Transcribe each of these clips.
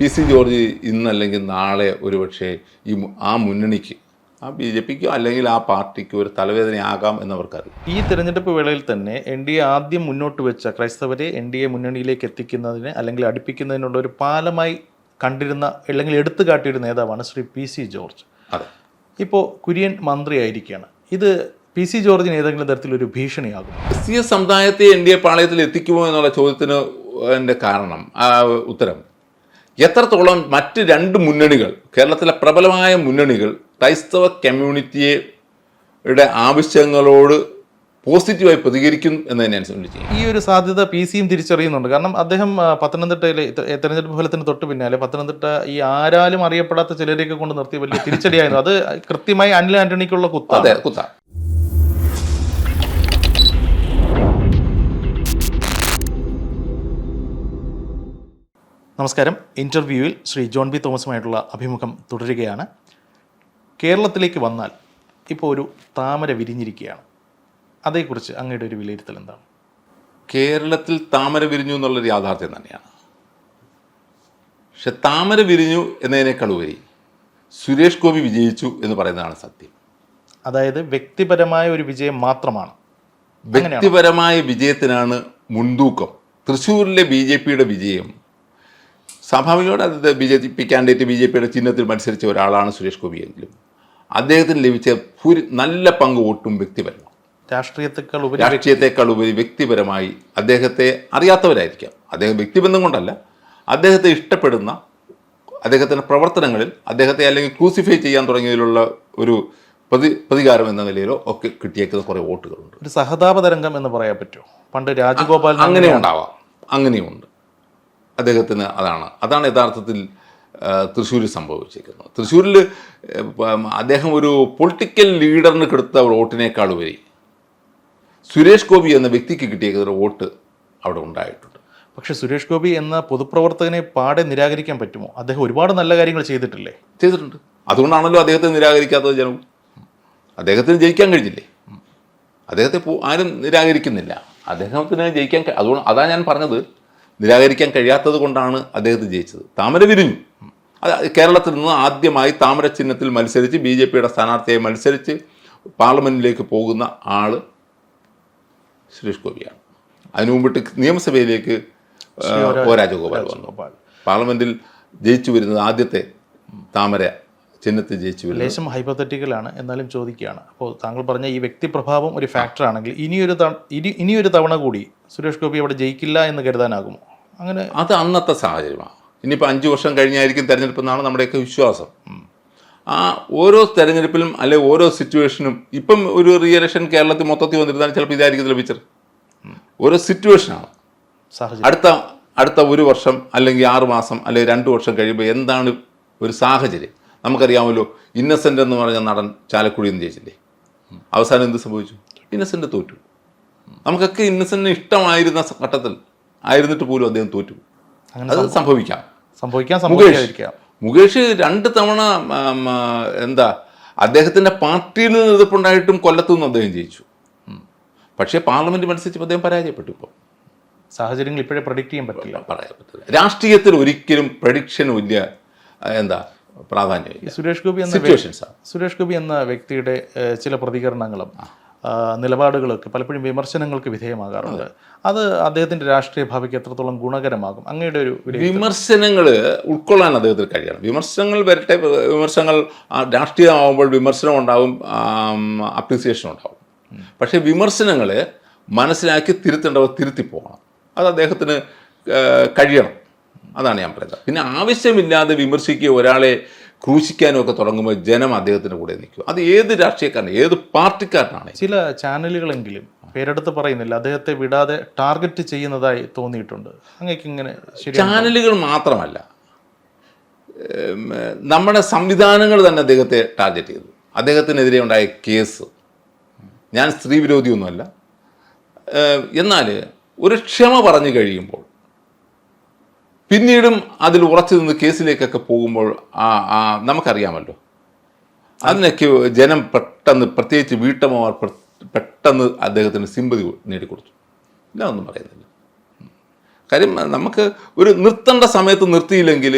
P C George ഇന്നല്ലെങ്കിൽ നാളെ ഒരുപക്ഷെ ഈ ആ മുന്നണിക്ക് ആ ബി ജെ പിക്കോ അല്ലെങ്കിൽ ആ പാർട്ടിക്കോ ഒരു തലവേദനയാകാം എന്നവർക്കറിയാം. ഈ തെരഞ്ഞെടുപ്പ് വേളയിൽ തന്നെ എൻ ഡി എ ആദ്യം മുന്നോട്ട് വെച്ച ക്രൈസ്തവരെ എൻ ഡി എ മുന്നണിയിലേക്ക് എത്തിക്കുന്നതിന് അല്ലെങ്കിൽ അടുപ്പിക്കുന്നതിനുള്ള ഒരു പാലമായി കണ്ടിരുന്ന അല്ലെങ്കിൽ എടുത്തു കാട്ടിയൊരു നേതാവാണ് ശ്രീ പി സി ജോർജ്. അതെ. ഇപ്പോൾ കുര്യൻ മന്ത്രിയായിരിക്കുകയാണ്. ഇത് പി സി ജോർജിന് ഏതെങ്കിലും തരത്തിലൊരു ഭീഷണിയാകും? ക്രിസ്തീയ സമുദായത്തെ എൻ ഡി എ പാളയത്തിൽ എത്തിക്കുമോ എന്നുള്ള ചോദ്യത്തിന് എന്റെ കാരണം ആ ഉത്തരം. എത്രത്തോളം മറ്റ് രണ്ട് മുന്നണികൾ കേരളത്തിലെ പ്രബലമായ മുന്നണികൾ ക്രൈസ്തവ കമ്മ്യൂണിറ്റിയുടെ ആവശ്യങ്ങളോട് പോസിറ്റീവായി പ്രതികരിക്കും എന്ന് എന്നതിനെ അനുസരിച്ച് ഈ ഒരു സാധ്യത പി സിയും തിരിച്ചറിയുന്നുണ്ട്. കാരണം അദ്ദേഹം പത്തനംതിട്ടയിലെ തെരഞ്ഞെടുപ്പ് ഫലത്തിന് തൊട്ട് പിന്നാലെ പത്തനംതിട്ട ഈ ആരാലും അറിയപ്പെടാത്ത ചിലരെയൊക്കെ കൊണ്ട് നിർത്തിയ വലിയ തിരിച്ചടിയായിരുന്നു. അത് കൃത്യമായി അനിൽ ആന്റണിക്കുള്ള കുത്ത അതെ കുത്ത നമസ്കാരം. ഇന്റർവ്യൂവിൽ ശ്രീ ജോൺ ബി തോമസുമായിട്ടുള്ള അഭിമുഖം തുടരുകയാണ്. കേരളത്തിലേക്ക് വന്നാൽ ഇപ്പോൾ ഒരു താമര വിരിഞ്ഞിരിക്കുകയാണ്. അതേക്കുറിച്ച് അങ്ങയുടെ ഒരു വിലയിരുത്തൽ എന്താണ്? കേരളത്തിൽ താമര വിരിഞ്ഞു എന്നുള്ളൊരു യാഥാർത്ഥ്യം തന്നെയാണ്. പക്ഷെ താമര വിരിഞ്ഞു എന്നതിനേക്കാൾ ഉപരി സുരേഷ് ഗോപി വിജയിച്ചു എന്ന് പറയുന്നതാണ് സത്യം. അതായത് വ്യക്തിപരമായ ഒരു വിജയം മാത്രമാണ്. വ്യക്തിപരമായ വിജയത്തിനാണ് മുൻതൂക്കം. തൃശ്ശൂരിലെ ബി ജെ പിയുടെ വിജയം സ്വാഭാവികമായിട്ട് അദ്ദേഹത്തെ B J P candidate B J പിയുടെ ചിഹ്നത്തിൽ മത്സരിച്ച ഒരാളാണ് സുരേഷ് ഗോപി എങ്കിലും. അദ്ദേഹത്തിന് ലഭിച്ച ഭൂരി നല്ല പങ്ക് വോട്ടും വ്യക്തിപരമാണ്. രാഷ്ട്രീയത്തെക്കാൾ ഉപരി രാഷ്ട്രീയത്തെക്കാൾ ഉപരി വ്യക്തിപരമായി അദ്ദേഹത്തെ അറിയാത്തവരായിരിക്കാം. അദ്ദേഹം വ്യക്തിബന്ധം കൊണ്ടല്ല. അദ്ദേഹത്തെ ഇഷ്ടപ്പെടുന്ന അദ്ദേഹത്തിന്റെ പ്രവർത്തനങ്ങളിൽ അദ്ദേഹത്തെ അല്ലെങ്കിൽ ക്രൂസിഫൈ ചെയ്യാൻ തുടങ്ങിയതിലുള്ള ഒരു പ്രതി പ്രതികാരം എന്ന നിലയിലോ ഒക്കെ കിട്ടിയേക്കുന്ന കുറേ വോട്ടുകളുണ്ട്. ഒരു സഹതാപ തരംഗം എന്ന് പറയാൻ പറ്റുമോ? പണ്ട് രാജഗോപാൽ അങ്ങനെ ഉണ്ടാവാം അങ്ങനെയുണ്ട്. അദ്ദേഹത്തിന് അതാണ്. അതാണ് യഥാർത്ഥത്തിൽ തൃശ്ശൂർ സംഭവിച്ചിരിക്കുന്നത്. തൃശ്ശൂരിൽ അദ്ദേഹം ഒരു പൊളിറ്റിക്കൽ ലീഡറിന് കൊടുത്ത വോട്ടിനേക്കാൾ ഉപരി സുരേഷ് ഗോപി എന്ന വ്യക്തിക്ക് കിട്ടിയ വോട്ട് അവിടെ ഉണ്ടായിട്ടുണ്ട്. പക്ഷെ സുരേഷ് ഗോപി എന്ന പൊതുപ്രവർത്തകനെ പാടെ നിരാകരിക്കാൻ പറ്റുമോ? അദ്ദേഹം ഒരുപാട് നല്ല കാര്യങ്ങൾ ചെയ്തിട്ടില്ലേ? ചെയ്തിട്ടുണ്ട്. അതുകൊണ്ടാണല്ലോ അദ്ദേഹത്തെ നിരാകരിക്കാത്തത് ജനം. അദ്ദേഹത്തിന് ജയിക്കാൻ കഴിഞ്ഞില്ലേ? അദ്ദേഹത്തെ ആരും നിരാകരിക്കുന്നില്ല. അദ്ദേഹത്തിന് ജയിക്കാൻ അതുകൊണ്ട് അതാണ് ഞാൻ പറഞ്ഞത്. നിരാകരിക്കാൻ കഴിയാത്തത് കൊണ്ടാണ് അദ്ദേഹത്തെ ജയിച്ചത് താമര വിരിഞ്ഞു. അത് കേരളത്തിൽ നിന്ന് ആദ്യമായി താമര ചിഹ്നത്തിൽ മത്സരിച്ച് ബി ജെ പിയുടെ സ്ഥാനാർത്ഥിയായി മത്സരിച്ച് പാർലമെന്റിലേക്ക് പോകുന്ന ആൾ സുരേഷ് ഗോപിയാണ്. അതിനു മുമ്പിട്ട് നിയമസഭയിലേക്ക് ഒ രാജഗോപാൽ വന്നു. പാർലമെന്റിൽ പാർലമെന്റിൽ ജയിച്ചു വരുന്നത് ആദ്യത്തെ താമര ചിഹ്നത്തിൽ ജയിച്ചു ലേശം ഹൈപ്പത്തറ്റിക്കലാണ് എന്നാലും ചോദിക്കുകയാണ്. അപ്പോൾ താങ്കൾ പറഞ്ഞ ഈ വ്യക്തിപ്രഭാവം ഒരു ഫാക്ടർ ആണെങ്കിൽ ഇനിയൊരു തവണ ഇനി ഇനിയൊരു തവണ കൂടി സുരേഷ് ഗോപി അവിടെ ജയിക്കില്ല എന്ന് കരുതാനാകുമോ? അങ്ങനെ അത് അന്നത്തെ സാഹചര്യമാണ്. ഇനിയിപ്പോൾ അഞ്ച് വർഷം കഴിഞ്ഞായിരിക്കും തെരഞ്ഞെടുപ്പ് എന്നാണ് നമ്മുടെയൊക്കെ വിശ്വാസം. ആ ഓരോ തെരഞ്ഞെടുപ്പിലും അല്ലെ ഓരോ സിറ്റുവേഷനും ഇപ്പം ഒരു റീ ഇലക്ഷൻ കേരളത്തിൽ മൊത്തത്തിൽ വന്നിരുന്നാൽ ചിലപ്പോൾ ഇതായിരിക്കും ലഭിച്ചത് ഓരോ സിറ്റുവേഷനാണ് സാഹചര്യം. അടുത്ത അടുത്ത ഒരു വർഷം അല്ലെങ്കിൽ ആറ് മാസം അല്ലെങ്കിൽ രണ്ട് വർഷം കഴിയുമ്പോൾ എന്താണ് ഒരു സാഹചര്യം? നമുക്കറിയാമല്ലോ ഇന്നസെന്റ് എന്ന് പറഞ്ഞ നടൻ ചാലക്കുടി നിന്ന് ജയിച്ചില്ലേ? അവസാനം എന്ത് സംഭവിച്ചു? ഇന്നസെന്റ് തോറ്റു. നമുക്കൊക്കെ ഇന്നസെന്റിന് ഇഷ്ടമായിരുന്ന ഘട്ടത്തിൽ ആയിരുന്നിട്ട് പോലും അദ്ദേഹം തോറ്റു. അത് സംഭവിക്കാം. സംഭവിക്കാം മുകേഷ്. മുകേഷ് രണ്ട് തവണ എന്താ അദ്ദേഹത്തിന്റെ പാർട്ടിയിൽ നിന്ന് എതിർപ്പുണ്ടായിട്ടും കൊല്ലത്തു നിന്ന് അദ്ദേഹം ജയിച്ചു. പക്ഷേ പാർലമെന്റ് മത്സരിച്ചപ്പോൾ അദ്ദേഹം പരാജയപ്പെട്ടു ഇപ്പോൾ സാഹചര്യങ്ങൾ ഇപ്പോഴേ പ്രൊഡിക്റ്റ് ചെയ്യാൻ പറ്റില്ല. പറയാൻ പറ്റില്ല രാഷ്ട്രീയത്തിൽ ഒരിക്കലും പ്രഡിക്ഷൻ വലിയ എന്താ പ്രാധാന്യമില്ല സുരേഷ് ഗോപി എന്ന സുരേഷ് ഗോപി എന്ന വ്യക്തിയുടെ ചില പ്രതികരണങ്ങളും നിലപാടുകളൊക്കെ പലപ്പോഴും വിമർശനങ്ങൾക്ക് വിധേയമാകാറുണ്ട്. അത് അദ്ദേഹത്തിന്റെ രാഷ്ട്രീയ ഭാവിക്ക് എത്രത്തോളം ഗുണകരമാകും? അങ്ങയുടെ ഒരു വിമർശനങ്ങൾ ഉൾക്കൊള്ളാൻ അദ്ദേഹത്തിന് കഴിയണം. വിമർശനങ്ങൾ വരട്ടെ വിമർശനങ്ങൾ രാഷ്ട്രീയമാകുമ്പോൾ വിമർശനം ഉണ്ടാവും അപ്രീസിയേഷൻ ഉണ്ടാവും. പക്ഷേ വിമർശനങ്ങൾ മനസ്സിലാക്കി തിരുത്തേണ്ടവർ തിരുത്തി പോകണം. അത് അദ്ദേഹത്തിന് കഴിയണം. അതാണ് ഞാൻ പറയുന്നത്. പിന്നെ ആവശ്യമില്ലാതെ വിമർശിക്കുക ഒരാളെ ക്രൂശിക്കാനും ഒക്കെ തുടങ്ങുമ്പോൾ ജനം അദ്ദേഹത്തിന്റെ കൂടെ നിൽക്കും. അത് ഏത് രാഷ്ട്രീയക്കാരനും? ഏത് പാർട്ടിക്കാരനാണ്? ചില ചാനലുകളെങ്കിലും പേരെടുത്ത് പറയുന്നില്ല. അദ്ദേഹത്തെ വിടാതെ ടാർഗറ്റ് ചെയ്യുന്നതായി തോന്നിയിട്ടുണ്ട്. അങ്ങേക്ക് ഇങ്ങനെ ചാനലുകൾ മാത്രമല്ല. നമ്മുടെ സംവിധാനങ്ങൾ തന്നെ അദ്ദേഹത്തെ ടാർഗറ്റ് ചെയ്തു. അദ്ദേഹത്തിനെതിരെ ഉണ്ടായ കേസ്. ഞാൻ സ്ത്രീ വിരോധിയൊന്നുമല്ല എന്നാൽ ഒരു ക്ഷമ പറഞ്ഞു കഴിയുമ്പോൾ പിന്നീടും അതിൽ ഉറച്ചു നിന്ന് കേസിലേക്കൊക്കെ പോകുമ്പോൾ നമുക്കറിയാമല്ലോ. അതിനൊക്കെ ജനം പെട്ടെന്ന് പ്രത്യേകിച്ച് വീട്ടമ്മമാർ പെട്ടെന്ന് അദ്ദേഹത്തിന് സിമ്പതി നേടിക്കൊടുത്തു. ഞാൻ ഒന്നും പറയുന്നില്ല കാര്യം നമുക്ക് ഒരു നിർത്തേണ്ട സമയത്ത് നിർത്തിയില്ലെങ്കിൽ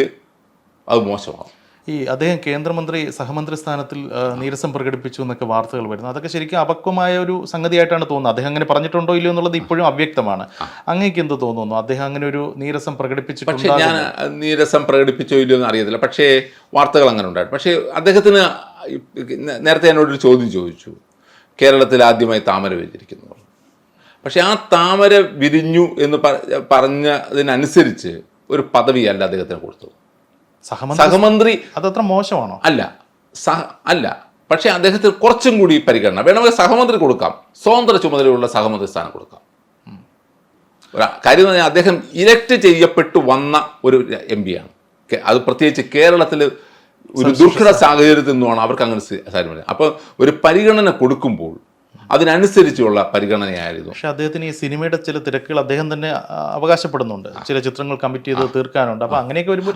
അത് മോശമാകും. ഈ അദ്ദേഹം കേന്ദ്രമന്ത്രി സഹമന്ത്രി സ്ഥാനത്തിൽ നീരസം പ്രകടിപ്പിച്ചു എന്നൊക്കെ വാർത്തകൾ വരുന്നു. അതൊക്കെ ശരിക്കും അപക്വമായ ഒരു സംഗതിയായിട്ടാണ് തോന്നുന്നത്. അദ്ദേഹം അങ്ങനെ പറഞ്ഞിട്ടുണ്ടോ ഇല്ലയോ എന്നുള്ളത് ഇപ്പോഴും അവ്യക്തമാണ്. അങ്ങേക്ക് എന്ത് തോന്നുന്നു? അദ്ദേഹം അങ്ങനെ ഒരു നീരസം പക്ഷേ പ്രകടിപ്പിച്ചിട്ടുണ്ടോ ഞാൻ നീരസം പ്രകടിപ്പിച്ചോ ഇല്ലയോ എന്ന് അറിയത്തില്ല. പക്ഷേ വാർത്തകൾ അങ്ങനെ ഉണ്ടായിരുന്നു. പക്ഷേ അദ്ദേഹത്തിന് നേരത്തെ എന്നോടൊരു ചോദ്യം ചോദിച്ചു. കേരളത്തിൽ ആദ്യമായി താമര വിരിച്ചിരിക്കുന്നു പക്ഷേ ആ താമര വിരിഞ്ഞു എന്ന് പറഞ്ഞതിനനുസരിച്ച് ഒരു പദവിയല്ല അദ്ദേഹത്തിന് കൊടുത്തത്. സഹമന്ത്രി അതത്ര മോശമാണോ? അല്ല സഹ അല്ല. പക്ഷേ അദ്ദേഹത്തിന് കുറച്ചും കൂടി പരിഗണന വേണമെങ്കിൽ സഹമന്ത്രി കൊടുക്കാം. സ്വതന്ത്ര ചുമതലയുള്ള സഹമന്ത്രി സ്ഥാനം കൊടുക്കാം. കാര്യം പറഞ്ഞാൽ അദ്ദേഹം ഇലക്ട് ചെയ്യപ്പെട്ടു വന്ന ഒരു എം പിയാണ് അത് പ്രത്യേകിച്ച് കേരളത്തിൽ ഒരു ദുർഘട സാഹചര്യത്തിൽ നിന്നുമാണ് അവർക്ക് അങ്ങനെ സാഹചര്യം അപ്പോൾ ഒരു പരിഗണന കൊടുക്കുമ്പോൾ അതിനനുസരിച്ചുള്ള പരിഗണനയായിരുന്നു. പക്ഷെ അദ്ദേഹത്തിന് ഈ സിനിമയുടെ ചില തിരക്കുകൾ അദ്ദേഹം തന്നെ അവകാശപ്പെടുന്നുണ്ട്. ചില ചിത്രങ്ങൾ കമ്മിറ്റ് ചെയ്ത് തീർക്കാനുണ്ട്. അപ്പൊ അങ്ങനെയൊക്കെ വരുമ്പോൾ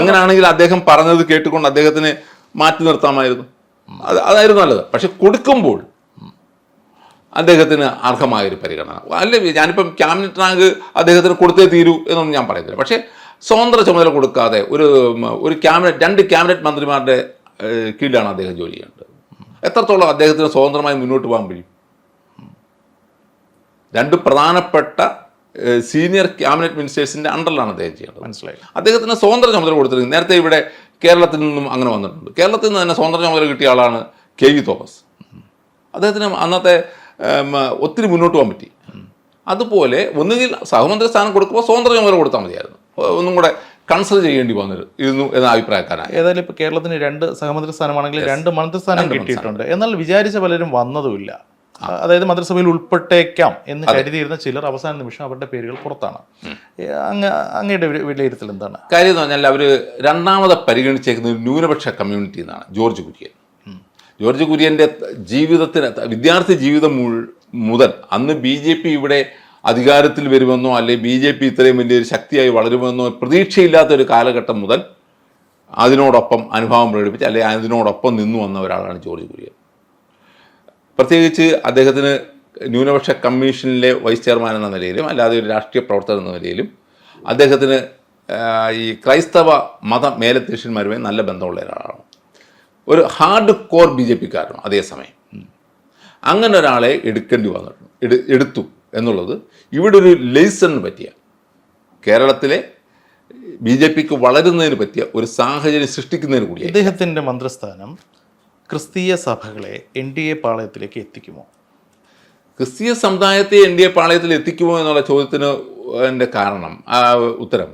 അങ്ങനെയാണെങ്കിൽ അദ്ദേഹം പറഞ്ഞത് കേട്ടുകൊണ്ട് അദ്ദേഹത്തിന് മാറ്റി നിർത്താമായിരുന്നു. അതായിരുന്നു നല്ലത്. പക്ഷെ കൊടുക്കുമ്പോൾ അദ്ദേഹത്തിന് അർഹമായൊരു പരിഗണന. അല്ല ഞാനിപ്പം ക്യാബിനറ്റ് റാങ്ക് അദ്ദേഹത്തിന് കൊടുത്തേ തീരൂ എന്നൊന്നും ഞാൻ പറയുന്നില്ല പക്ഷേ സ്വതന്ത്ര ചുമതല കൊടുക്കാതെ ഒരു ഒരു ക്യാബിനറ്റ് രണ്ട് ക്യാബിനറ്റ് മന്ത്രിമാരുടെ കീഴിലാണ് അദ്ദേഹം ജോലി ചെയ്യേണ്ടത്. എത്രത്തോളം അദ്ദേഹത്തിന് സ്വതന്ത്രമായി മുന്നോട്ട് പോകാൻ കഴിയും? രണ്ട് പ്രധാനപ്പെട്ട സീനിയർ ക്യാബിനറ്റ് മിനിസ്റ്റേഴ്സിന്റെ അണ്ടറിലാണ് അദ്ദേഹം ചെയ്യേണ്ടത്. മനസ്സിലായി. അദ്ദേഹത്തിന് സ്വതന്ത്ര ചുമതല കൊടുത്തിരുന്നു നേരത്തെ ഇവിടെ കേരളത്തിൽ നിന്നും അങ്ങനെ വന്നിട്ടുണ്ട്. കേരളത്തിൽ നിന്ന് തന്നെ സ്വതന്ത്ര ചുമതല കിട്ടിയ ആളാണ് കെ വി തോമസ്. അദ്ദേഹത്തിന് അന്നത്തെ ഒത്തിരി മുന്നോട്ട് പോകാൻ പറ്റി. അതുപോലെ ഒന്നുകിൽ സഹമന്ത്രി സ്ഥാനം കൊടുക്കുമ്പോൾ സ്വതന്ത്ര ചുമതല കൊടുത്താൽ മതിയായിരുന്നു. ഒന്നും കൂടെ കൺസിഡർ ചെയ്യേണ്ടി വന്നത്. ഇരുന്നു എന്ന അഭിപ്രായക്കാരാണ് ഏതായാലും ഇപ്പൊ കേരളത്തിന് രണ്ട് സഹമന്ത്രി സ്ഥാനമാണെങ്കിൽ രണ്ട് മന്ത്രിസ്ഥാനം കിട്ടിയിട്ടുണ്ട്. എന്നാൽ വിചാരിച്ച പലരും വന്നതുമില്ല. അതായത് മന്ത്രിസഭയിൽ ഉൾപ്പെട്ടേക്കാം എന്ന് കരുതിയിരുന്ന ചിലർ അവസാന നിമിഷം അവരുടെ പേരുകൾ പുറത്താണ്. അങ്ങയുടെ വില- വിലയിരുത്തൽ എന്താണ്? കാര്യം എന്ന് പറഞ്ഞാൽ അവർ രണ്ടാമത് പരിഗണിച്ചേക്കുന്ന ഒരു ന്യൂനപക്ഷ കമ്മ്യൂണിറ്റി എന്നാണ് ജോർജ് കുര്യൻ. ജോർജ് കുര്യന്റെ ജീവിതത്തിന് വിദ്യാർത്ഥി ജീവിതം മുതൽ അന്ന് ബി ജെ പി ഇവിടെ അധികാരത്തിൽ വരുമെന്നോ അല്ലെങ്കിൽ ബി ജെ പി ഇത്രയും വലിയൊരു ശക്തിയായി വളരുമെന്നോ പ്രതീക്ഷയില്ലാത്ത ഒരു കാലഘട്ടം മുതൽ അതിനോടൊപ്പം അനുഭവം പ്രകടിപ്പിച്ച് അല്ലെങ്കിൽ അതിനോടൊപ്പം നിന്നു വന്ന ഒരാളാണ് ജോർജ് കുര്യൻ. പ്രത്യേകിച്ച് അദ്ദേഹത്തിന് ന്യൂനപക്ഷ കമ്മീഷനിലെ വൈസ് ചെയർമാൻ എന്ന നിലയിലും അല്ലാതെ ഒരു രാഷ്ട്രീയ പ്രവർത്തകൻ എന്ന നിലയിലും അദ്ദേഹത്തിന് ഈ ക്രൈസ്തവ മത മേലധ്യക്ഷന്മാരുമായി നല്ല ബന്ധമുള്ള ഒരാളാണ്. ഒരു ഹാർഡ് കോർ ബി ജെ പിക്കാരനും അതേസമയം അങ്ങനെ ഒരാളെ എടുക്കേണ്ടി വന്നിട്ടുണ്ട് എടു എടുത്തു. എന്നുള്ളത് ഇവിടെ ഒരു ലെയ്സണിന് പറ്റിയ കേരളത്തിലെ ബി ജെ പിക്ക് വളരുന്നതിന് പറ്റിയ ഒരു സാഹചര്യം സൃഷ്ടിക്കുന്നതിന് കൂടി അദ്ദേഹത്തിന്റെ മന്ത്രിസ്ഥാനം ക്രിസ്തീയ സഭകളെ എൻ ഡി എ പാളയത്തിലേക്ക് എത്തിക്കുമോ? ക്രിസ്തീയ സമുദായത്തെ എൻ ഡി എ പാളയത്തിൽ എത്തിക്കുമോ എന്നുള്ള ചോദ്യത്തിന് എന്റെ കാരണം ആ ഉത്തരം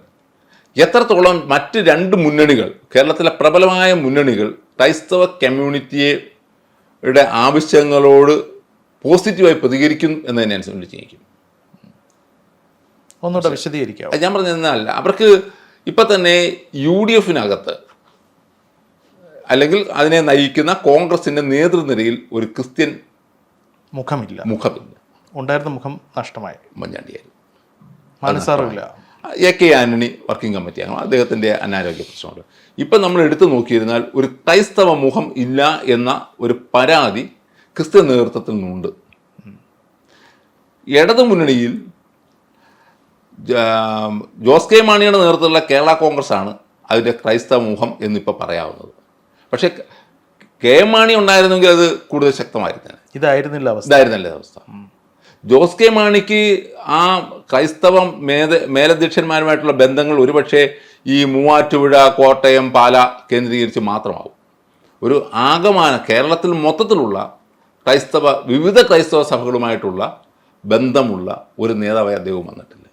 എത്രത്തോളം മറ്റ് രണ്ട് മുന്നണികൾ കേരളത്തിലെ പ്രബലമായ മുന്നണികൾ ക്രൈസ്തവ കമ്മ്യൂണിറ്റിയുടെ ആവശ്യങ്ങളോട് പോസിറ്റീവായി പ്രതികരിക്കും എന്നതിനെ ചിന്തിക്കും. ഒന്നുകൂടെ വിശദീകരിക്കാം ഞാൻ പറഞ്ഞതല്ല അവർക്ക് ഇപ്പം തന്നെ യു ഡി എഫിനകത്ത് അല്ലെങ്കിൽ അതിനെ നയിക്കുന്ന കോൺഗ്രസിന്റെ നേതൃനിരയിൽ ഒരു ക്രിസ്ത്യൻ മുഖമില്ല. മുഖമില്ല. ഉണ്ടായിരുന്ന മുഖം നഷ്ടമായി. മഞ്ഞാണ്ടിയായിരുന്നു മനസ്സാറില്ല A K Antony working committee കമ്മിറ്റിയാണ് അദ്ദേഹത്തിന്റെ അനാരോഗ്യ പ്രശ്നമുണ്ട്. ഇപ്പം നമ്മൾ എടുത്തു നോക്കിയിരുന്നാൽ ഒരു ക്രൈസ്തവ മുഖം ഇല്ല എന്ന ഒരു പരാതി ക്രിസ്ത്യൻ നേതൃത്വത്തിൽ നിന്നുണ്ട്. ഇടതു മുന്നണിയിൽ ജോസ് കെ മാണിയുടെ നേതൃത്വത്തിലുള്ള കേരള കോൺഗ്രസ് ആണ് അതിന്റെ ക്രൈസ്തവ മുഖം എന്നിപ്പോൾ പറയാവുന്നത്. പക്ഷേ കെ എം മാണി ഉണ്ടായിരുന്നെങ്കിൽ അത് കൂടുതൽ ശക്തമായിരുന്നേ ഇതായിരുന്നില്ല അവസ്ഥ. ഇതായിരുന്നില്ല അവസ്ഥ. ജോസ് കെ മാണിക്ക് ആ ക്രൈസ്തവ മേധ മേലധ്യക്ഷന്മാരുമായിട്ടുള്ള ബന്ധങ്ങൾ ഒരുപക്ഷെ ഈ മൂവാറ്റുപുഴ കോട്ടയം പാല കേന്ദ്രീകരിച്ച് മാത്രമാവും. ഒരു ആകമാന കേരളത്തിൽ മൊത്തത്തിലുള്ള ക്രൈസ്തവ വിവിധ ക്രൈസ്തവ സഭകളുമായിട്ടുള്ള ബന്ധമുള്ള ഒരു നേതാവായി അദ്ദേഹം വന്നിട്ടില്ല.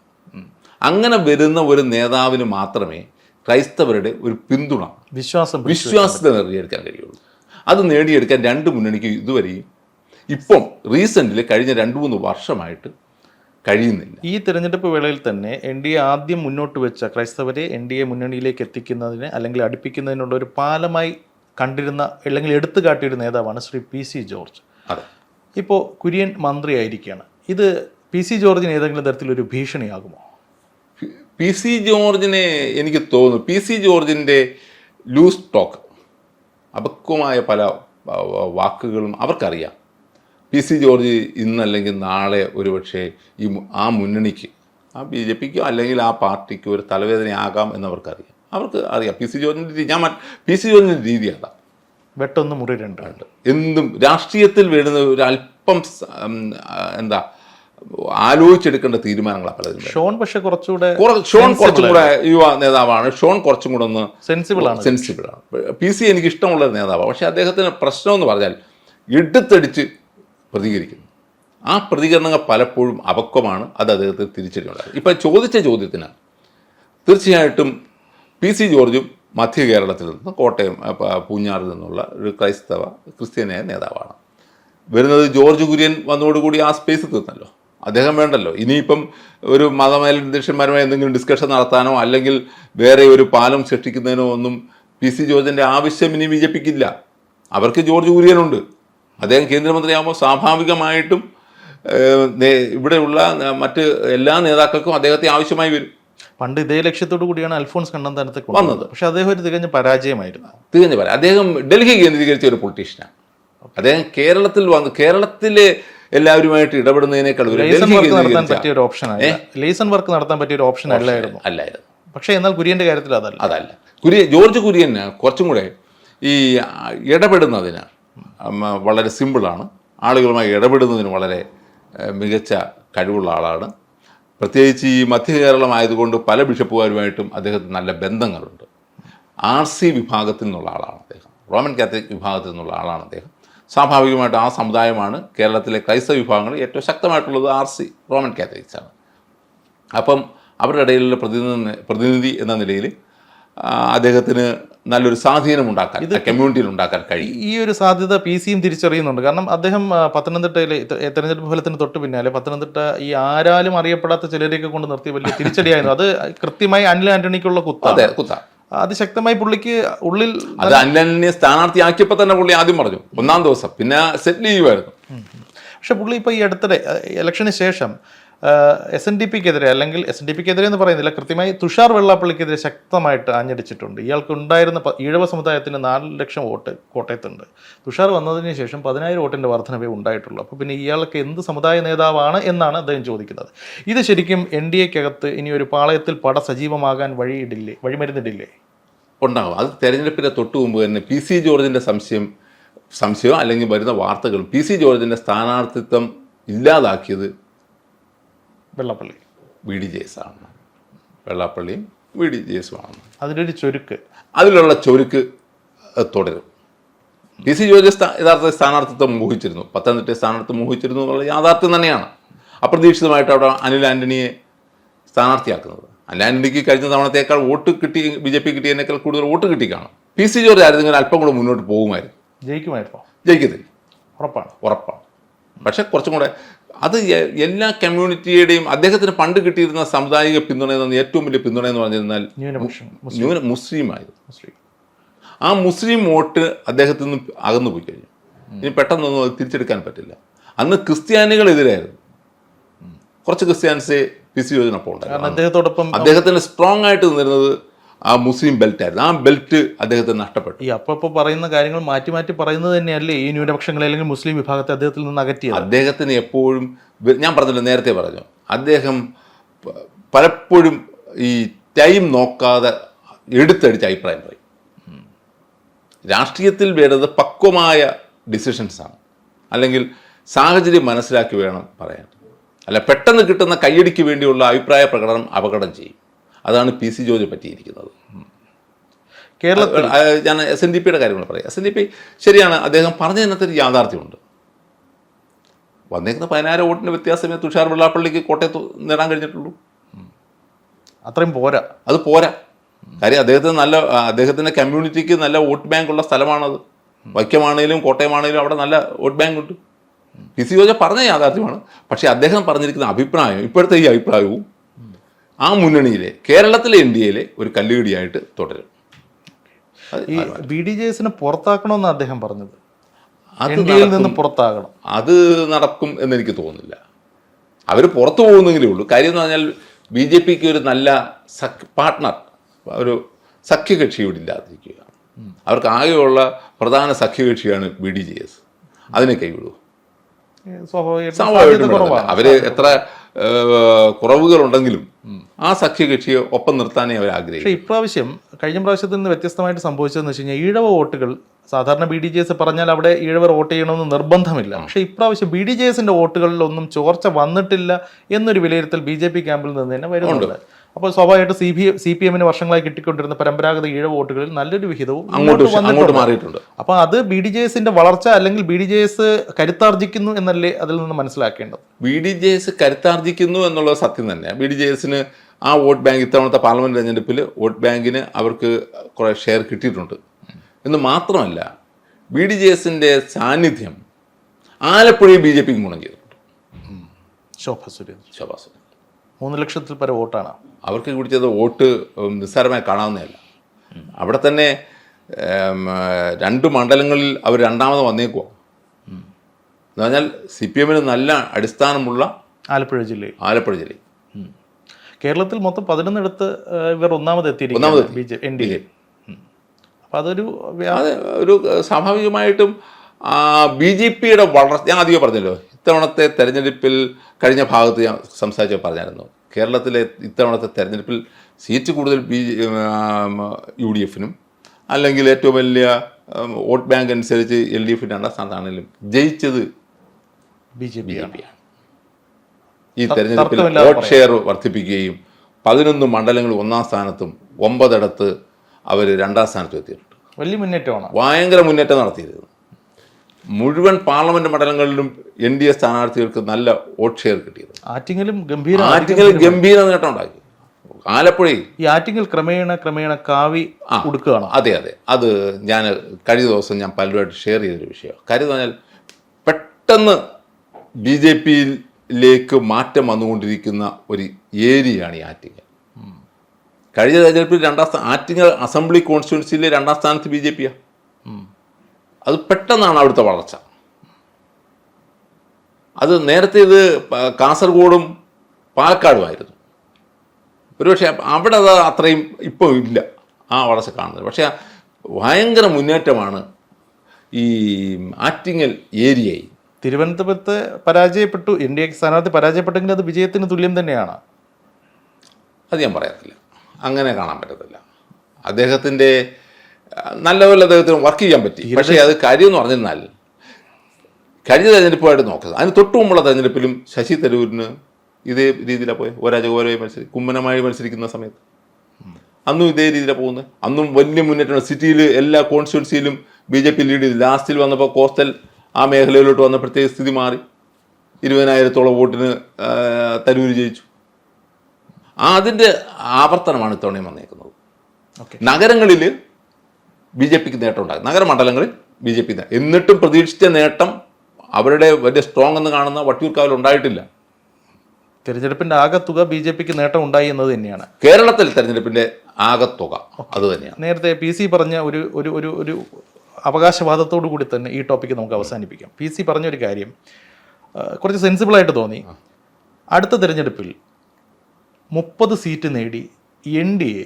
അങ്ങനെ വരുന്ന ഒരു നേതാവിന് മാത്രമേ ക്രൈസ്തവരുടെ ഒരു പിന്തുണ വിശ്വാസം വിശ്വാസത നേടിയെടുക്കാൻ കഴിയുള്ളൂ. അത് നേടിയെടുക്കാൻ രണ്ട് മുന്നണിക്ക് ഇതുവരെയും ഇപ്പം റീസെന്റിൽ കഴിഞ്ഞ രണ്ട് മൂന്ന് വർഷമായിട്ട് കഴിയുന്നില്ല. ഈ തെരഞ്ഞെടുപ്പ് വേളയിൽ തന്നെ എൻ ഡി എ ആദ്യം മുന്നോട്ട് വെച്ച ക്രൈസ്തവരെ എൻ ഡി എ മുന്നണിയിലേക്ക് എത്തിക്കുന്നതിന് അല്ലെങ്കിൽ അടുപ്പിക്കുന്നതിനുള്ള ഒരു പാലമായി കണ്ടിരുന്ന അല്ലെങ്കിൽ എടുത്തു കാട്ടിയ നേതാവാണ് ശ്രീ പി സി ജോർജ്. ഇപ്പോൾ കുര്യൻ മന്ത്രിയായിരിക്കുകയാണ് ഇത് പി സി ജോർജിന് ഏതെങ്കിലും തരത്തിലൊരു ഭീഷണിയാകുമോ? പി സി ജോർജിനെ എനിക്ക് തോന്നുന്നു പി സി ജോർജിന്റെ ലൂസ് ടോക്ക് അപക്വമായ പല വാക്കുകളും അവർക്കറിയാം. പി സി ജോർജ് ഇന്നല്ലെങ്കിൽ നാളെ ഒരുപക്ഷെ ഈ ആ മുന്നണിക്ക് ആ ബി ജെ പിക്കോ അല്ലെങ്കിൽ ആ പാർട്ടിക്കോ ഒരു തലവേദനയാകാം എന്നവർക്കറിയാം. അവർക്ക് അറിയാം പി സി ജോർജിന്റെ രീതി ഞാൻ പി സി ജോർജിന്റെ രീതി അതാ വെട്ടൊന്ന് മുറി രണ്ട് എന്തും രാഷ്ട്രീയത്തിൽ വരുന്ന ഒരു അല്പം എന്താ ആലോചിച്ചെടുക്കേണ്ട തീരുമാനങ്ങളാണ് പലതും ഷോൺ പക്ഷെ കുറച്ചുകൂടെ കുറ- ഷോൺ കുറച്ചും കൂടെ യുവ നേതാവാണ്. ഷോൺ കുറച്ചും കൂടെ ഒന്ന് സെൻസിബിൾ ആണ്. സെൻസിബിൾ ആണ്. പി സി എനിക്ക് ഇഷ്ടമുള്ള ഒരു നേതാവാണ് പക്ഷെ അദ്ദേഹത്തിന് പ്രശ്നം എന്ന് പറഞ്ഞാൽ എടുത്തടിച്ച് പ്രതികരിക്കുന്നു. ആ പ്രതികരണങ്ങൾ പലപ്പോഴും അപക്വമാണ്. അത് അദ്ദേഹത്തെ തിരിച്ചറിയുന്നത് ഇപ്പം ചോദിച്ച ചോദ്യത്തിന് തീർച്ചയായിട്ടും പി സി ജോർജും മധ്യ കേരളത്തിൽ നിന്ന് കോട്ടയം പൂഞ്ഞാറിൽ നിന്നുള്ള ഒരു ക്രൈസ്തവ ക്രിസ്ത്യാനിയായ നേതാവാണ്. വരുന്നത് ജോർജ് കുര്യൻ വന്നതോടുകൂടി ആ സ്പേസ് തീർന്നല്ലോ. അദ്ദേഹം വേണ്ടല്ലോ. ഇനിയിപ്പം ഒരു മതമേലധ്യക്ഷന്മാരുമായി എന്തെങ്കിലും ഡിസ്കഷൻ നടത്താനോ അല്ലെങ്കിൽ വേറെ ഒരു പാലം സൃഷ്ടിക്കുന്നതിനോ ഒന്നും പി സി ജോർജിന്റെ ആവശ്യം ഇനി ബി ജെ പിക്കില്ല. അവർക്ക് ജോർജ് കുര്യനുണ്ട്. അദ്ദേഹം കേന്ദ്രമന്ത്രിയാകുമ്പോൾ സ്വാഭാവികമായിട്ടും ഇവിടെയുള്ള മറ്റ് എല്ലാ നേതാക്കൾക്കും അദ്ദേഹത്തെ ആവശ്യമായി വരും. പണ്ട് ഇതേ ലക്ഷ്യത്തോടു കൂടിയാണ് അൽഫോൺസ് കണ്ണന്താനത്തെ വന്നത്. വന്നത്. പക്ഷെ അദ്ദേഹം ഒരു തികഞ്ഞ പരാജയമായിരുന്നു. തികഞ്ഞ പരാജയം അദ്ദേഹം ഡൽഹി കേന്ദ്രീകരിച്ച ഒരു പൊളിറ്റീഷ്യനാണ് അദ്ദേഹം കേരളത്തിൽ വന്നു കേരളത്തിലെ എല്ലാവരുമായിട്ട് ഇടപെടുന്നതിനേക്കാൾ നടത്താൻ പറ്റിയ ഒരു ഓപ്ഷൻ ലേസൺ വർക്ക് നടത്താൻ പറ്റിയ ഒരു ഓപ്ഷൻ അല്ലായിരുന്നു. അല്ലായിരുന്നു. പക്ഷേ എന്നാൽ കുര്യന്റെ കാര്യത്തിൽ അതല്ല. അതല്ല. കുര്യൻ ജോർജ് കുര്യന് കുറച്ചും കൂടെ ഈ ഇടപെടുന്നതിന് വളരെ സിമ്പിളാണ് ആളുകളുമായി ഇടപെടുന്നതിന് വളരെ മികച്ച കഴിവുള്ള ആളാണ്. പ്രത്യേകിച്ച് ഈ മധ്യ പല ബിഷപ്പുമാരുമായിട്ടും അദ്ദേഹത്തിന് നല്ല ബന്ധങ്ങളുണ്ട്. ആർ സി വിഭാഗത്തിൽ നിന്നുള്ള ആളാണ് അദ്ദേഹം. റോമൻ കാത്തലിക് വിഭാഗത്തിൽ നിന്നുള്ള ആളാണ് അദ്ദേഹം. സ്വാഭാവികമായിട്ട് ആ സമുദായമാണ് കേരളത്തിലെ ക്രൈസ്തവ വിഭാഗങ്ങളിൽ ഏറ്റവും ശക്തമായിട്ടുള്ളത് ആർ സി റോമൻ കാത്തലിക്സാണ്. അപ്പം അവരുടെ ഇടയിലുള്ള പ്രതിനിധി പ്രതിനിധി എന്ന നിലയിൽ അദ്ദേഹത്തിന് നല്ലൊരു സ്വാധീനം ഉണ്ടാക്കാൻ കമ്മ്യൂണിറ്റിയിൽ ഉണ്ടാക്കാൻ കഴിയും. ഈ ഒരു സാധ്യത പി സിയും തിരിച്ചറിയുന്നുണ്ട്. കാരണം അദ്ദേഹം പത്തനംതിട്ടയിലെ തെരഞ്ഞെടുപ്പ് ഫലത്തിന് തൊട്ട് പിന്നാലെ പത്തനംതിട്ട ഈ ആരാലും അറിയപ്പെടാത്ത ചിലരെയൊക്കെ കൊണ്ട് നിർത്തി വലിയ തിരിച്ചടിയായിരുന്നു. അത് കൃത്യമായി അനിൽ ആന്റണിക്കുള്ള കുത്ത അതെ കുത്ത അതിശക്തമായി പുള്ളിക്ക് ഉള്ളിൽ അത് അല്ലനെ സ്ഥാനാർത്ഥിയാക്കിയപ്പോൾ തന്നെ പുള്ളി ആദ്യം പറഞ്ഞു ഒന്നാം ദിവസം. പിന്നെ സെറ്റിൽ ചെയ്യുമായിരുന്നു പക്ഷെ പുള്ളി ഇപ്പോൾ ഈ അടുത്തിടെ ഇലക്ഷന് ശേഷം എസ് എൻ ഡി പിക്കെതിരെ അല്ലെങ്കിൽ എസ് എൻ ഡി പിക്കെതിരെ എന്ന് പറയുന്നില്ല കൃത്യമായി തുഷാർ വെള്ളാപ്പള്ളിക്കെതിരെ ശക്തമായിട്ട് ആഞ്ഞടിച്ചിട്ടുണ്ട്. ഇയാൾക്ക് ഉണ്ടായിരുന്ന ഈഴവ സമുദായത്തിന് നാല് ലക്ഷം വോട്ട് കോട്ടയത്തുണ്ട്. തുഷാർ വന്നതിന് ശേഷം പതിനായിരം വോട്ടിന്റെ വർധനവേ ഉണ്ടായിട്ടുള്ളൂ. അപ്പോൾ പിന്നെ ഇയാൾക്ക് എന്ത് സമുദായ നേതാവാണ് എന്നാണ് അദ്ദേഹം ചോദിക്കുന്നത്. ഇത് ശരിക്കും എൻ ഡി എക്കകത്ത് ഇനി ഒരു പാളയത്തിൽ പട സജീവമാകാൻ വഴിയിടില്ലേ വഴിമരുന്നിടില്ലേ? ഉണ്ടാകും അത് തെരഞ്ഞെടുപ്പിന്റെ തൊട്ട് മുമ്പ് തന്നെ പി സി ജോർജിന്റെ സംശയം സംശയം അല്ലെങ്കിൽ വരുന്ന വാർത്തകൾ പി സി ജോർജിന്റെ സ്ഥാനാർത്ഥിത്വം ഇല്ലാതാക്കിയത് Vellappally. V D J S ആണ്. വെള്ളാപ്പള്ളിയും വി ഡി ജെ എസുമാണ് അതിലൊരു ചുരുക്ക്. അതിലുള്ള ചൊരുക്ക് തുടരും. പി സി ജോർജ് യഥാർത്ഥ സ്ഥാനാർത്ഥിത്വം മോഹിച്ചിരുന്നു. പത്തനംതിട്ട സ്ഥാനാർത്ഥി മോഹിച്ചിരുന്നു എന്നുള്ള യാഥാർത്ഥ്യം തന്നെയാണ്. അപ്രതീക്ഷിതമായിട്ട് അവിടെ അനിൽ ആന്റണിയെ സ്ഥാനാർത്ഥിയാക്കുന്നത്. അനിൽ ആന്റണിക്ക് കഴിഞ്ഞ തവണത്തേക്കാൾ വോട്ട് കിട്ടി ബി ജെ പി കിട്ടിയതിനേക്കാൾ കൂടുതൽ വോട്ട് കിട്ടി കാണും പി സി ജോർജ് ആയിരുന്നെങ്കിൽ അല്പം കൂടെ മുന്നോട്ട് പോകുമായിരുന്നു. ജയിക്കുമായിരുന്നോ ജയിക്കത്തില്ല. ഉറപ്പാണ്. ഉറപ്പാണ്. പക്ഷെ കുറച്ചും കൂടെ അത് എല്ലാ കമ്മ്യൂണിറ്റിയുടെയും അദ്ദേഹത്തിന് പണ്ട് കിട്ടിയിരുന്ന സാമുദായിക പിന്തുണ എന്ന ഏറ്റവും വലിയ പിന്തുണ എന്ന് പറഞ്ഞിരുന്നാൽ ന്യൂന മുസ്ലിമായിരുന്നു. മുസ്ലിം. ആ മുസ്ലിം വോട്ട് അദ്ദേഹത്തിൽ നിന്ന് അകന്നു പോയി കഴിഞ്ഞു. ഇനി പെട്ടെന്നൊന്നും അത് തിരിച്ചെടുക്കാൻ പറ്റില്ല. അന്ന് ക്രിസ്ത്യാനികളെതിരായിരുന്നു. കുറച്ച് ക്രിസ്ത്യാനിസെ പി സി യോജന അപ്പോൾ അദ്ദേഹത്തോടൊപ്പം അദ്ദേഹത്തിന് സ്ട്രോങ് ആയിട്ട് നിന്നിരുന്നത് ആ മുസ്ലിം ബെൽറ്റ് ആയിരുന്നു. ആ ബെൽറ്റ് അദ്ദേഹത്തെ നഷ്ടപ്പെട്ടു. ഈ അപ്പൊ പറയുന്ന കാര്യങ്ങൾ മാറ്റി മാറ്റി പറയുന്നത് തന്നെയല്ലേ ഈ ന്യൂനപക്ഷങ്ങളെ അല്ലെങ്കിൽ മുസ്ലിം വിഭാഗത്തെ അദ്ദേഹത്തിൽ നിന്ന് അകറ്റിയത്? അദ്ദേഹത്തിന് എപ്പോഴും ഞാൻ പറഞ്ഞില്ല നേരത്തെ പറഞ്ഞു. അദ്ദേഹം പലപ്പോഴും ഈ ടൈം നോക്കാതെ എടുത്തടിച്ച് അഭിപ്രായം പറയും. രാഷ്ട്രീയത്തിൽ വേണ്ടത് പക്വമായ ഡിസിഷൻസാണ്. അല്ലെങ്കിൽ സാഹചര്യം മനസ്സിലാക്കി വേണം പറയാൻ. അല്ല പെട്ടെന്ന് കിട്ടുന്ന കയ്യടിക്ക് വേണ്ടിയുള്ള അഭിപ്രായ പ്രകടനം അപകടം ചെയ്യും. അതാണ് പി സി ജോർജ് പറ്റിയിരിക്കുന്നത്. കേരളത്തിൽ ഞാൻ എസ് എൻ ഡി പിയുടെ കാര്യങ്ങൾ പറയാം. എസ് എൻ ഡി പി ശരിയാണ് അദ്ദേഹം പറഞ്ഞതിനകത്ത് ഒരു യാഥാർത്ഥ്യമുണ്ട്. വന്നേക്കുന്ന പതിനായിരം വോട്ടിന് വ്യത്യാസമേ തുഷാർ വെള്ളാപ്പള്ളിക്ക് കോട്ടയത്ത് നേടാൻ കഴിഞ്ഞിട്ടുള്ളൂ. അത്രയും പോരാ. അത് പോരാ. കാര്യം അദ്ദേഹത്തിന് നല്ല അദ്ദേഹത്തിന്റെ കമ്മ്യൂണിറ്റിക്ക് നല്ല വോട്ട് ബാങ്ക് ഉള്ള സ്ഥലമാണത്. വൈക്കമാണേലും കോട്ടയമാണേലും അവിടെ നല്ല വോട്ട് ബാങ്ക് ഉണ്ട്. പി സി ജോജ പറഞ്ഞ യാഥാർത്ഥ്യമാണ്. പക്ഷേ അദ്ദേഹം പറഞ്ഞിരിക്കുന്ന അഭിപ്രായം ഇപ്പോഴത്തെ ഈ അഭിപ്രായവും ആ മുന്നണിയിലെ കേരളത്തിലെ എൻ ഡി എയിലെ ഒരു കല്ലുകടിയായിട്ട് തുടരും. ഈ ബി ഡി ജെ എസിനെ പുറത്താക്കണമെന്ന് അദ്ദേഹം പറഞ്ഞത്. എൻ ഡി എയിൽ നിന്ന് പുറത്താകണം. അത് നടക്കും എന്ന് എനിക്ക് തോന്നുന്നില്ല. അവർ പുറത്തു പോകുന്നെങ്കിലേ ഉള്ളൂ. കാര്യം എന്ന് പറഞ്ഞാൽ ബി ജെ പിക്ക് ഒരു നല്ല സഖ് പാർട്ട്ണർ ഒരു സഖ്യകക്ഷി ഇവിടെ ഇല്ലാതിരിക്കുക അവർക്ക് ആകെയുള്ള പ്രധാന സഖ്യകക്ഷിയാണ് ബി ഡി ജെ എസ്. അതിനെ കൈവിടൂ സ്വാഭാവികമായിട്ടും അവർ എത്ര കുറവുകൾ ഉണ്ടെങ്കിലും ആ സഖ്യകക്ഷിയെ ഒപ്പം നിർത്താനേ അവർ ആഗ്രഹിക്കും പക്ഷേ ഇപ്രാവശ്യം കഴിഞ്ഞ പ്രാവശ്യത്തിൽ നിന്ന് വ്യത്യസ്തമായിട്ട് സംഭവിച്ചതെന്ന് വെച്ച് കഴിഞ്ഞാൽ ഈഴവ വോട്ടുകൾ സാധാരണ ബി ഡി ജെ എസ് പറഞ്ഞാൽ അവിടെ ഈഴവർ വോട്ട് ചെയ്യണമെന്ന് നിർബന്ധമില്ല. പക്ഷേ ഇപ്രാവശ്യം ബി ഡി ജെ എസിന്റെ വോട്ടുകളിലൊന്നും ചോർച്ച വന്നിട്ടില്ല എന്നൊരു വിലയിരുത്തൽ ബി ജെ പി ക്യാമ്പിൽ നിന്ന് തന്നെ വരുന്നുണ്ട്. അപ്പോൾ സ്വാഭാവികമായിട്ട് സി പി സി പി എമ്മിന് വർഷങ്ങളായി കിട്ടിക്കൊണ്ടിരുന്ന പരമ്പരാഗത ഈഴ വോട്ടുകളിൽ നല്ലൊരു വിഹിതവും അങ്ങോട്ട് അങ്ങോട്ട്. മാറിയിട്ടുണ്ട്. അപ്പോൾ അത് ബി ഡി ജെ എസിന്റെ വളർച്ച അല്ലെങ്കിൽ ബി ഡി ജെ എസ് കരുത്താർജിക്കുന്നു എന്നല്ലേ അതിൽ നിന്ന് മനസ്സിലാക്കേണ്ടത്? ബി ഡി ജെ എസ് കരുത്താർജിക്കുന്നു എന്നുള്ളത് സത്യം തന്നെ ബി ഡി ജെ എസിന് ആ വോട്ട് ബാങ്ക് ഇത്തവണത്തെ പാർലമെന്റ് തെരഞ്ഞെടുപ്പിൽ വോട്ട് ബാങ്കിന് അവർക്ക് കുറെ ഷെയർ കിട്ടിയിട്ടുണ്ട്. എന്ന് മാത്രമല്ല ബി ഡി ജെ എസിന്റെ സാന്നിധ്യം ആലപ്പുഴയിൽ ബി ജെ പിക്ക് ഗുണം ചെയ്തിട്ടുണ്ട്. ശോഭ സുരേന്ദ്രൻ. ശോഭാസ് മൂന്ന് ലക്ഷത്തിൽ പരം വോട്ടാണ്. അവർക്ക് കുടിച്ചത് വോട്ട് നിസ്സാരമായി കാണാവുന്നതല്ല. അവിടെ തന്നെ രണ്ട് മണ്ഡലങ്ങളിൽ അവർ രണ്ടാമത് വന്നേക്കുക എന്ന് പറഞ്ഞാൽ സി പി എമ്മിന് നല്ല അടിസ്ഥാനമുള്ള ആലപ്പുഴ ജില്ല ആലപ്പുഴ ജില്ല. കേരളത്തിൽ മൊത്തം പതിനൊന്നിടത്ത് ഇവർ ഒന്നാമത് ഒന്നാമത് എത്തിയിരിക്കുന്നത് എത്തി. B J N D A. അപ്പം അതൊരു ഒരു സ്വാഭാവികമായിട്ടും ബി ജെ പിയുടെ വളർച്ച ഞാൻ അധികം പറഞ്ഞല്ലോ ഇത്തവണത്തെ തെരഞ്ഞെടുപ്പിൽ കഴിഞ്ഞ ഭാഗത്ത് ഞാൻ സംസാരിച്ച് പറഞ്ഞായിരുന്നു. കേരളത്തിലെ ഇത്തവണത്തെ തെരഞ്ഞെടുപ്പിൽ സീറ്റ് കൂടുതൽ ബി യു ഡി എഫിനും അല്ലെങ്കിൽ ഏറ്റവും വലിയ വോട്ട് ബാങ്ക് അനുസരിച്ച് എൽ ഡി എഫിന്റെ രണ്ടാം സ്ഥാനത്താണെങ്കിലും ജയിച്ചത് ബി ജെ പി ആണ്. ഈ തെരഞ്ഞെടുപ്പിൽ വോട്ട് ഷെയർ വർദ്ധിപ്പിക്കുകയും പതിനൊന്ന് മണ്ഡലങ്ങൾ ഒന്നാം സ്ഥാനത്തും ഒമ്പതിടത്ത് അവർ രണ്ടാം സ്ഥാനത്തും എത്തിയിട്ടുണ്ട്. വലിയ മുന്നേറ്റമാണ്. ഭയങ്കര മുന്നേറ്റം നടത്തിയിരുന്നു. മുഴുവൻ പാർലമെന്റ് മണ്ഡലങ്ങളിലും എൻ ഡി എ സ്ഥാനാർത്ഥികൾക്ക് നല്ല വോട്ട് ഷെയർ കിട്ടിയത്. ആറ്റിങ്ങലും ഗംഭീര ആറ്റിങ്ങൽ ഗംഭീര നേട്ടം ഉണ്ടാക്കി. ആലപ്പുഴയിൽ ഈ ആറ്റിങ്ങൽ ക്രമേണ ക്രമേണ കാവി കൊടുക്കുകയാണ് അതെ അതെ. അത് ഞാൻ കഴിഞ്ഞ ദിവസം ഞാൻ പലരുമായിട്ട് ഷെയർ ചെയ്തൊരു വിഷയമാണ് കാര്യം എന്ന് പറഞ്ഞാൽ പെട്ടെന്ന് ബി ജെ പിയിലേക്ക് മാറ്റം വന്നുകൊണ്ടിരിക്കുന്ന ഒരു ഏരിയയാണ് ഈ ആറ്റിങ്ങൽ. കഴിഞ്ഞ തെരഞ്ഞെടുപ്പിൽ രണ്ടാം സ്ഥാനം ആറ്റിങ്ങൽ അസംബ്ലി കോൺസ്റ്റിറ്റ്യുവൻസിയിലെ രണ്ടാം സ്ഥാനത്ത് ബി ജെ പിയാണ് അത് പെട്ടെന്നാണ് അവിടുത്തെ വളർച്ച. അത് നേരത്തെ ഇത് കാസർഗോഡും പാലക്കാടുമായിരുന്നു. ഒരുപക്ഷെ അവിടെ അത് അത്രയും ഇപ്പോൾ ഇല്ല ആ വളർച്ച കാണുന്നത്. പക്ഷേ ഭയങ്കര മുന്നേറ്റമാണ് ഈ ആറ്റിങ്ങൽ ഏരിയയിൽ. തിരുവനന്തപുരത്ത് പരാജയപ്പെട്ടു എൻ ഡി എ സ്ഥാനാർത്ഥി പരാജയപ്പെട്ടെങ്കിൽ അത് വിജയത്തിന് തുല്യം തന്നെയാണ്. അത് ഞാൻ പറയത്തില്ല. അങ്ങനെ കാണാൻ പറ്റത്തില്ല. അദ്ദേഹത്തിന്റെ നല്ലപോലെ അദ്ദേഹത്തിന് വർക്ക് ചെയ്യാൻ പറ്റി. പക്ഷേ അത് കാര്യം എന്ന് പറഞ്ഞിരുന്നാൽ കഴിഞ്ഞ തെരഞ്ഞെടുപ്പുമായിട്ട് നോക്കുന്നത് അതിന് തൊട്ടു മുമ്പുള്ള തെരഞ്ഞെടുപ്പിലും ശശി തരൂരിന് ഇതേ രീതിയിലാണ് പോയത് ഒരാജഗോരമായി മത്സരി കുമ്മനമായി മത്സരിക്കുന്ന സമയത്ത്. അന്നും ഇതേ രീതിയിലാണ് പോകുന്നത്. അന്നും വലിയ മുന്നേറ്റമാണ്. സിറ്റിയിൽ എല്ലാ കോൺസ്റ്റിറ്റ്യുവൻസിയിലും ബി ജെ പി ലീഡ് ചെയ്തു. ലാസ്റ്റിൽ വന്നപ്പോൾ കോസ്റ്റൽ ആ മേഖലയിലോട്ട് വന്ന പ്രത്യേക സ്ഥിതി മാറി. ഇരുപതിനായിരത്തോളം വോട്ടിന് തരൂർ തരൂര് ജയിച്ചു. ആ അതിന്റെ ആവർത്തനമാണ് ഇത്തവണയും വന്നേക്കുന്നത്. ഓക്കെ. നഗരങ്ങളിൽ ബി ജെ പിക്ക് നേട്ടം ഉണ്ടാകും. നഗരമണ്ഡലങ്ങളിൽ ബി ജെ പി എന്നിട്ടും പ്രതീക്ഷിച്ച നേട്ടം അവരുടെ വലിയ സ്ട്രോങ് എന്ന് കാണുന്ന വട്ടിയൂർക്കാവിൽ ഉണ്ടായിട്ടില്ല. തിരഞ്ഞെടുപ്പിന്റെ ആകത്തുക തുക ബി ജെ പിക്ക് നേട്ടം ഉണ്ടായി എന്നത് തന്നെയാണ്. കേരളത്തിൽ തെരഞ്ഞെടുപ്പിന്റെ ആകത്തുക അത് തന്നെയാണ്. നേരത്തെ പി സി പറഞ്ഞ ഒരു ഒരു ഒരു ഒരു അവകാശവാദത്തോടു കൂടി തന്നെ ഈ ടോപ്പിക്ക് നമുക്ക് അവസാനിപ്പിക്കാം. പി സി പറഞ്ഞ ഒരു കാര്യം കുറച്ച് കുറച്ച് സെൻസിബിളായിട്ട് തോന്നി. അടുത്ത തിരഞ്ഞെടുപ്പിൽ മുപ്പത് സീറ്റ് നേടി എൻ ഡി എ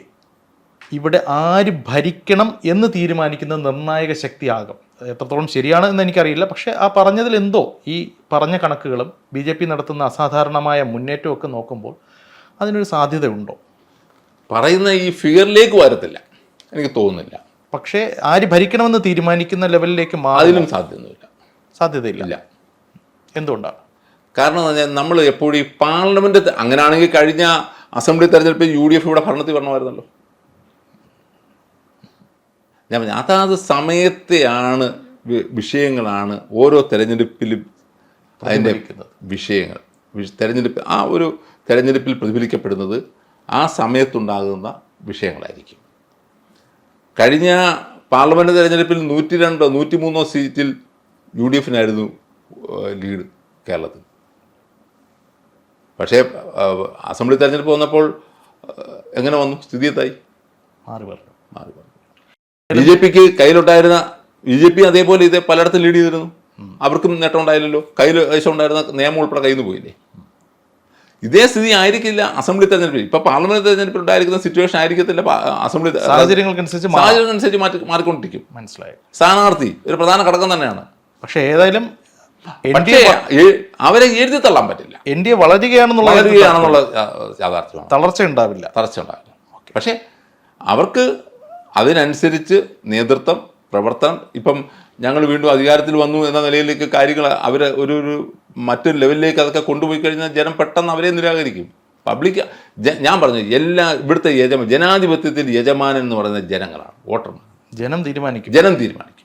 ഇവിടെ ആര് ഭരിക്കണം എന്ന് തീരുമാനിക്കുന്ന നിർണായക ശക്തിയാകും. എത്രത്തോളം ശരിയാണ് എന്ന് എനിക്കറിയില്ല. പക്ഷേ ആ പറഞ്ഞതിൽ എന്തോ ഈ പറഞ്ഞ കണക്കുകളും ബി ജെ പി നടത്തുന്ന അസാധാരണമായ മുന്നേറ്റവും ഒക്കെ നോക്കുമ്പോൾ അതിനൊരു സാധ്യതയുണ്ടോ? പറയുന്ന ഈ ഫിഗറിലേക്ക് വരത്തില്ല. എനിക്ക് തോന്നുന്നില്ല. പക്ഷേ ആര് ഭരിക്കണമെന്ന് തീരുമാനിക്കുന്ന ലെവലിലേക്ക് മാറാനും അതിനും സാധ്യതയൊന്നുമില്ല. സാധ്യതയില്ല. എന്തുകൊണ്ടാണ്? കാരണം എന്ന് പറഞ്ഞാൽ നമ്മൾ എപ്പോഴും ഈ പാർലമെന്റ് അങ്ങനെയാണെങ്കിൽ കഴിഞ്ഞ അസംബ്ലി തെരഞ്ഞെടുപ്പിൽ യു ഡി എഫ് ഇവിടെ ഭരണത്തിൽ വരണമായിരുന്നല്ലോ. ഞാൻ പറഞ്ഞു അതാത് സമയത്തെയാണ് വിഷയങ്ങളാണ് ഓരോ തെരഞ്ഞെടുപ്പിലും അതിന്റെ. വിഷയങ്ങൾ. വിഷ- തെരഞ്ഞെടുപ്പ് ആ ഒരു തെരഞ്ഞെടുപ്പിൽ പ്രതിഫലിക്കപ്പെടുന്നത് ആ സമയത്തുണ്ടാകുന്ന വിഷയങ്ങളായിരിക്കും. കഴിഞ്ഞ പാർലമെന്റ് തെരഞ്ഞെടുപ്പിൽ നൂറ്റി രണ്ടോ നൂറ്റി മൂന്നോ സീറ്റിൽ യു ഡി എഫിനായിരുന്നു ലീഡ് കേരളത്തിൽ. പക്ഷേ അസംബ്ലി തെരഞ്ഞെടുപ്പ് വന്നപ്പോൾ എങ്ങനെ വന്നു? സ്ഥിതി എത്തായി മാറി പറഞ്ഞു മാറി. ബി ജെ പിക്ക് കയ്യിലുണ്ടായിരുന്ന ബി ജെ പി അതേപോലെ ഇത് പലയിടത്തും ലീഡ് ചെയ്തിരുന്നു. അവർക്കും നേട്ടം ഉണ്ടായില്ലല്ലോ കയ്യിൽ വശം ഉണ്ടായിരുന്ന നിയമം ഉൾപ്പെടെ കയ്യിൽ നിന്ന് പോയില്ലേ? ഇതേ സ്ഥിതി ആയിരിക്കില്ല അസംബ്ലി തെരഞ്ഞെടുപ്പിൽ. ഇപ്പൊ പാർലമെന്റ് തെരഞ്ഞെടുപ്പിൽ ഉണ്ടായിരിക്കുന്ന സിറ്റുവേഷൻ ആയിരിക്കത്തില്ല. അസംബ്ലി സാഹചര്യങ്ങൾക്കനുസരിച്ച് സാഹചര്യങ്ങൾക്കനുസരിച്ച് മാറ്റി മാറിക്കൊണ്ടിരിക്കും. മനസ്സിലായി. സ്ഥാനാർത്ഥി ഒരു പ്രധാന ഘടകം തന്നെയാണ്. പക്ഷെ ഏതായാലും അവരെ എഴുതി തള്ളാൻ പറ്റില്ല. എൻ ഡി എ വളരുകയാണെന്നുള്ള വളരുകയാണെന്നുള്ള യാഥാർത്ഥ്യമാണ്. തളർച്ച ഉണ്ടാവില്ല തളർച്ച ഉണ്ടാവില്ല പക്ഷെ അവർക്ക് അതിനനുസരിച്ച് നേതൃത്വം പ്രവർത്തനം. ഇപ്പം ഞങ്ങൾ വീണ്ടും അധികാരത്തിൽ വന്നു എന്ന നിലയിലേക്ക് കാര്യങ്ങൾ അവർ ഒരു ഒരു മറ്റൊരു ലെവലിലേക്ക് അതൊക്കെ കൊണ്ടുപോയി കഴിഞ്ഞാൽ ജനം പെട്ടെന്ന് അവരെ നിരാകരിക്കും. പബ്ലിക് ഞാൻ പറഞ്ഞു എല്ലാ ഇവിടുത്തെ യജമാൻ ജനാധിപത്യത്തിൽ യജമാനൻ എന്ന് പറയുന്നത് ജനങ്ങളാണ് വോട്ടർമാർ. ജനം തീരുമാനിക്കും. ജനം തീരുമാനിക്കും.